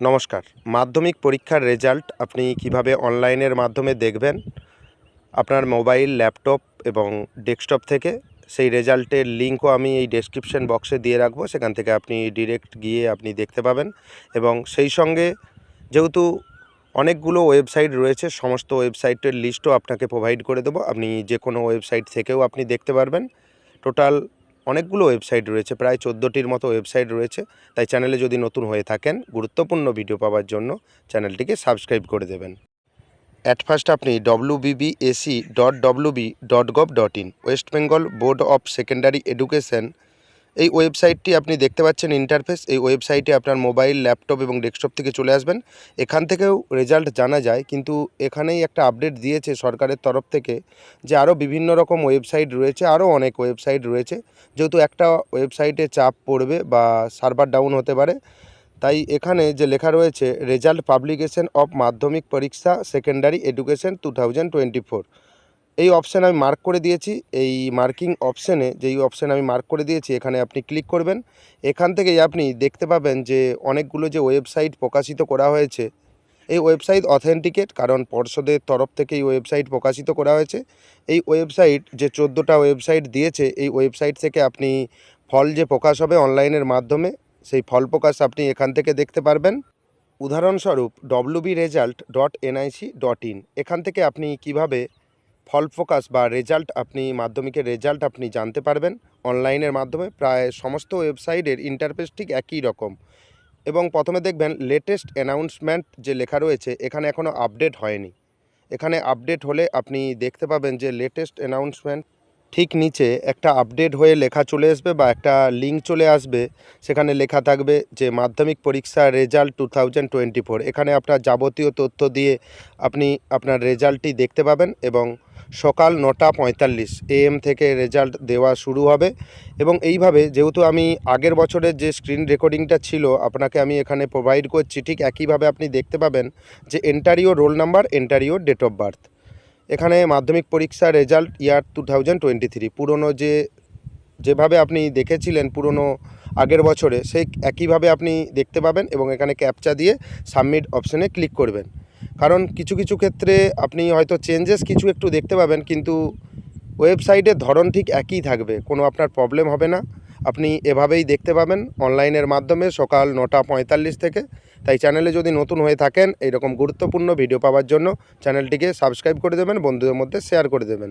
নমস্কার। মাধ্যমিক পরীক্ষার রেজাল্ট আপনি কীভাবে অনলাইনের মাধ্যমে দেখবেন? আপনার মোবাইল, ল্যাপটপ এবং ডেস্কটপ থেকে। সেই রেজাল্টের লিঙ্কও আমি এই ডেসক্রিপশন বক্সে দিয়ে রাখব। সেখান থেকে আপনি ডিরেক্ট গিয়ে আপনি দেখতে পাবেন। এবং সেই সঙ্গে যেহেতু অনেকগুলো ওয়েবসাইট রয়েছে, সমস্ত ওয়েবসাইটের লিস্টও আপনাকে প্রোভাইড করে দেবো। আপনি যে কোনো ওয়েবসাইট থেকেও আপনি দেখতে পারবেন। টোটাল অনেকগুলো ওয়েবসাইট রয়েছে, প্রায় চোদ্দোটির মতো ওয়েবসাইট রয়েছে। তাই চ্যানেলে যদি নতুন হয়ে থাকেন, গুরুত্বপূর্ণ ভিডিও পাওয়ার জন্য চ্যানেলটিকে সাবস্ক্রাইব করে দেবেন। অ্যাট ফার্স্ট আপনি W BBSE dot W B dot gov dot in West Bengal board of secondary education এই ওয়েবসাইটটি আপনি দেখতে পাচ্ছেন ইন্টারফেস এই ওয়েবসাইটে আপনার মোবাইল ল্যাপটপ এবং ডেস্কটপ থেকে চলে আসবেন। এখান থেকেও রেজাল্ট জানা যায়, কিন্তু এখানেই একটা আপডেট দিয়েছে সরকারের তরফ থেকে যে আরও বিভিন্ন রকম ওয়েবসাইট রয়েছে আরও অনেক ওয়েবসাইট রয়েছে। যেহেতু একটা ওয়েবসাইটে চাপ পড়বে বা সার্ভার ডাউন হতে পারে, তাই এখানে যে লেখা রয়েছে রেজাল্ট পাবলিকেশন অফ মাধ্যমিক পরীক্ষা secondary education two thousand twenty four এই অপশান আমি মার্ক করে দিয়েছি। এই মার্কিং অপশানে যেই অপশান আমি মার্ক করে দিয়েছি, এখানে আপনি ক্লিক করবেন। এখান থেকেই আপনি দেখতে পাবেন যে অনেকগুলো যে ওয়েবসাইট প্রকাশিত করা হয়েছে, এই ওয়েবসাইট অথেন্টিকেট কারণ পর্ষদের তরফ থেকে এই ওয়েবসাইট প্রকাশিত করা হয়েছে। এই ওয়েবসাইট যে চোদ্দোটা ওয়েবসাইট দিয়েছে, এই ওয়েবসাইট থেকে আপনি ফল যে প্রকাশ হবে অনলাইনের মাধ্যমে, সেই ফল প্রকাশ আপনি এখান থেকে দেখতে পারবেন। উদাহরণস্বরূপ WB result dot NIC dot in এখান থেকে আপনি কীভাবে ফল ফোকাস বা রেজাল্ট আপনি, মাধ্যমিকের রেজাল্ট আপনি জানতে পারবেন। অনলাইনের মাধ্যমে প্রায় সমস্ত ওয়েবসাইটের ইন্টারফেস ঠিক একই রকম। এবং প্রথমে দেখবেন লেটেস্ট অ্যানাউন্সমেন্ট যে লেখা রয়েছে, এখানে এখনও আপডেট হয়নি। এখানে আপডেট হলে আপনি দেখতে পাবেন যে লেটেস্ট অ্যানাউন্সমেন্ট ঠিক নিচে একটা আপডেট হয়ে লেখা চলে আসবে বা একটা লিঙ্ক চলে আসবে। সেখানে লেখা থাকবে যে মাধ্যমিক পরীক্ষার result two thousand twenty four এখানে আপনার যাবতীয় তথ্য দিয়ে আপনি আপনার রেজাল্টটি দেখতে পাবেন এবং সকাল নটা পঁয়তাল্লিশ এএম থেকে রেজাল্ট দেওয়া শুরু হবে। এবং এইভাবে যেহেতু আমি আগের বছরের যে স্ক্রিন রেকর্ডিংটা ছিল, আপনাকে আমি এখানে প্রোভাইড করছি, ঠিক একইভাবে আপনি দেখতে পাবেন যে enter your roll number enter your date of birth এখানে মাধ্যমিক পরীক্ষার result year two thousand twenty three পুরনো যে, যেভাবে আপনি দেখেছিলেন পুরনো আগের বছরে, সেই একইভাবে আপনি দেখতে পাবেন এবং এখানে ক্যাপচা দিয়ে সাবমিট অপশানে ক্লিক করবেন। কারণ কিছু কিছু ক্ষেত্রে আপনি হয়তো চেঞ্জেস কিছু একটু দেখতে পাবেন, কিন্তু ওয়েবসাইটের ধরন ঠিক একই থাকবে। কোনো আপনার প্রবলেম হবে না। আপনি এভাবেই দেখতে পাবেন অনলাইনের মাধ্যমে সকাল নটা পঁয়তাল্লিশ থেকে। তাই চ্যানেলে যদি নতুন হয়ে থাকেন এরকম গুরুত্বপূর্ণ ভিডিও পাওয়ার জন্য চ্যানেলটিকে সাবস্ক্রাইব করে দেবেন, বন্ধুদের মধ্যে শেয়ার করে দেবেন।